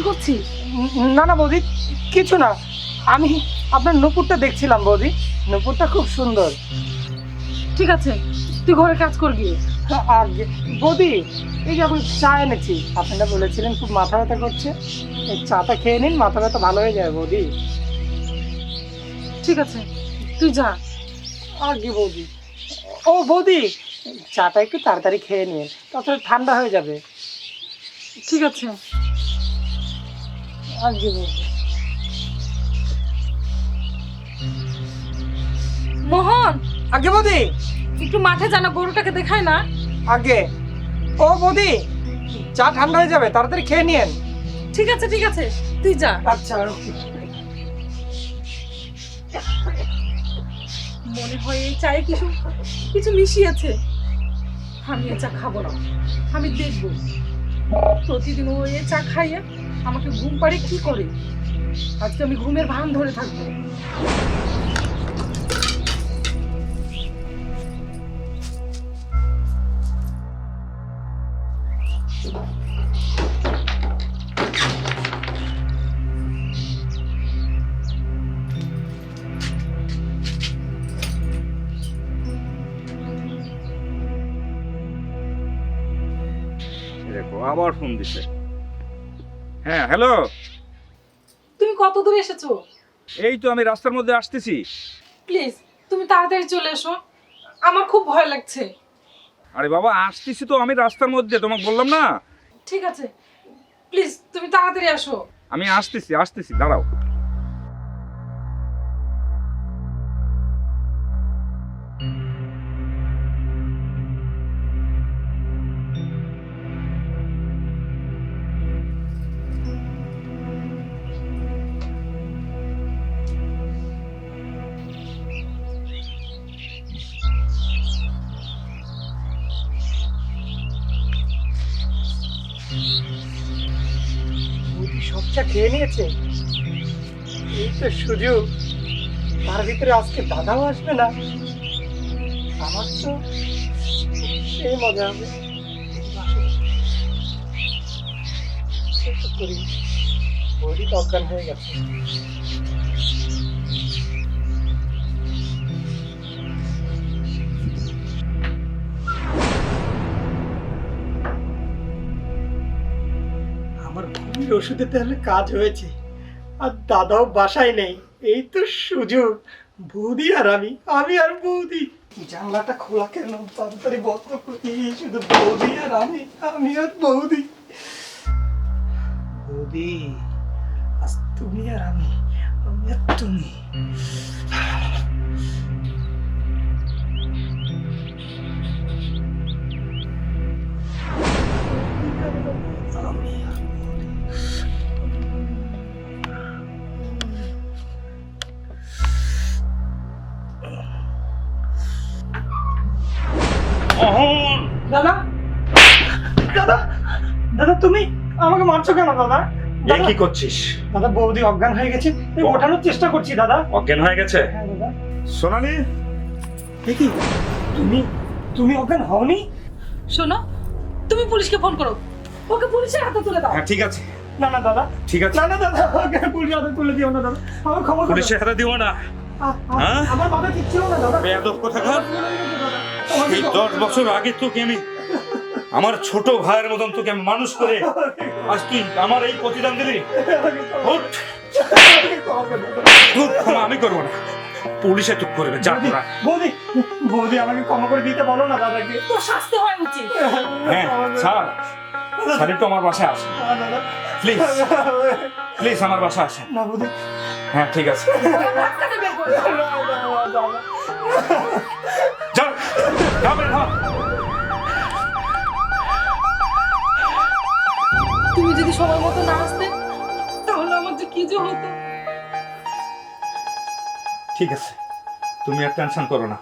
কি করছিস? না না বৌদি কিছু না। আমি আপনার নুপুরটা দেখছিলাম বৌদি। নুপুরটা খুব সুন্দর। ঠিক আছে তুই ঘরে কাজ করবি। গিয়ে আর বৌদি এই যে আমি চা এনেছি। আপনারা বলেছিলেন খুব মাথা ব্যথা করছে। এই চাটা খেয়ে নিন মাথা ব্যথা ভালো হয়ে যায় বৌদি। ঠিক আছে তুই যা। আর কি বৌদি? ও বৌদি চাটা একটু তাড়াতাড়ি খেয়ে নিন তাছাড়া ঠান্ডা হয়ে যাবে। ঠিক আছে। আর কি বৌদি মোহন আগে বৌদি। একটু মাঠে জানা গরুটাকে দেখায় না। আগে। ও বৌদি চা ঠান্ডা হয়ে যাবে তাড়াতাড়ি খেয়ে নিন ঠিক আছে ঠিক আছে তুই যা। আচ্ছা মনে হয় এই চায়ে কিছু কিছু মিশিয়েছে। আমি এ চা খাব না। আমি দেখব। প্রতিদিন ও এ চা খাইয়ে আমাকে ঘুম পাড়ে কি করে? আজকে আমি ঘুমের ভান ধরে থাকব। দেখো, আবার ফোন দিছে। হ্যাঁ হ্যালো তুমি কত দূর এসেছ? এই তো আমি রাস্তার মধ্যে আসতেছি। প্লিজ তুমি তাড়াতাড়ি চলে এসো। আমার খুব ভয় লাগছে। আরে বাবা আসতেছি তো আমি রাস্তার মধ্যে তোমাকে বললাম না? ঠিক আছে। প্লিজ তুমি তাড়াতাড়ি আসো। আমি আসতেছি আসতেছি দাঁড়াও। চা খেয়ে নিয়েছে? এই তো সুযোগ। তার ভিতরে আজকে দাদাও আসবে না। আমার তো সেই মজা। হবে করি। বডি অজ্ঞান হয়ে গেছে। আমার ঘুমের ওষুধে তাহলে কাজ হয়েছে। আর দাদাও বাসায় নেই, এই তো সুযোগ। বৌদি আর আমি আমি আর বৌদি। জানলাটা খোলা কেন? তাড়াতাড়ি বন্ধ করি শুধু বৌদি আর আমি আমি আর বৌদি। বৌদি, আজ তুমি আর আমি আমি আর তুমি। দাদা। দাদা দাদা তুমি আমাকে মারছো কেন দাদা? এ কি করছিস? দাদা বৌদি অজ্ঞান হয়ে গেছে। ওঠানোর চেষ্টা করছি দাদা। অজ্ঞান হয়ে গেছে? হ্যাঁ দাদা। সোনালি? এ কি? তুমি তুমি অজ্ঞান হওনি? শোনো তুমি পুলিশকে ফোন করো। ওকে পুলিশের হাতে তুলে দাও। হ্যাঁ ঠিক আছে। না না দাদা। ঠিক আছে। না না দাদা ওকে পুলিশ হাতে তুলে দিও না দাদা। আমার খবর করো। পুলিশের হাতে দিও না। হ্যাঁ? আমার মাথা ঠিক ছিল না দাদা। বেয়াদব কোথাকার? এই দশ বছর আগে তোকে আমি আমার ছোট ভাইয়ের মতন তোকে আমি মানুষ করে আজ তুই আমার এই প্রতিদান দিলি? আমি করব না। পুলিশে তুক করবে যা বৌদি, তোরা। বৌদি বৌদি আমাকে ক্ষমা করে দিতে বলো না দাদাকে। তোর শাস্তি হওয়া উচিত। হ্যাঁ স্যার স্যার একটু আমার বাসায় আসে প্লিজ প্লিজ আমার বাসায় আসেন। না বৌদি। হ্যাঁ ঠিক আছে। হতো ঠিক আছে তুমি আর টেনশন করো না।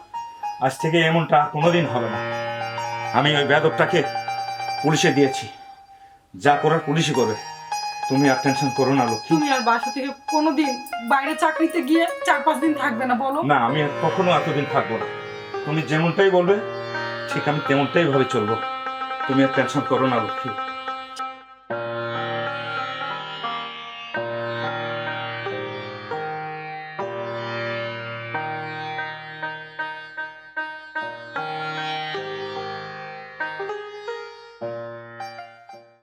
আজ থেকে এমনটা কোনোদিন হবে না। আমি ওই বেদকটাকে পুলিশে দিয়েছি। যা করার পুলিশই করবে। তুমি আর টেনশন করো না লক্ষ্মী। তুমি আর বাসা থেকে কোনোদিন বাইরে চাকরিতে গিয়ে চার পাঁচ দিন থাকবে না বলো। না আমি আর কখনো এতদিন থাকব না। তুমি যেমনটাই বলবে ঠিক আমি তেমনটাই ভাবে চলবো। তুমি আর টেনশন করো না লক্ষ্মী।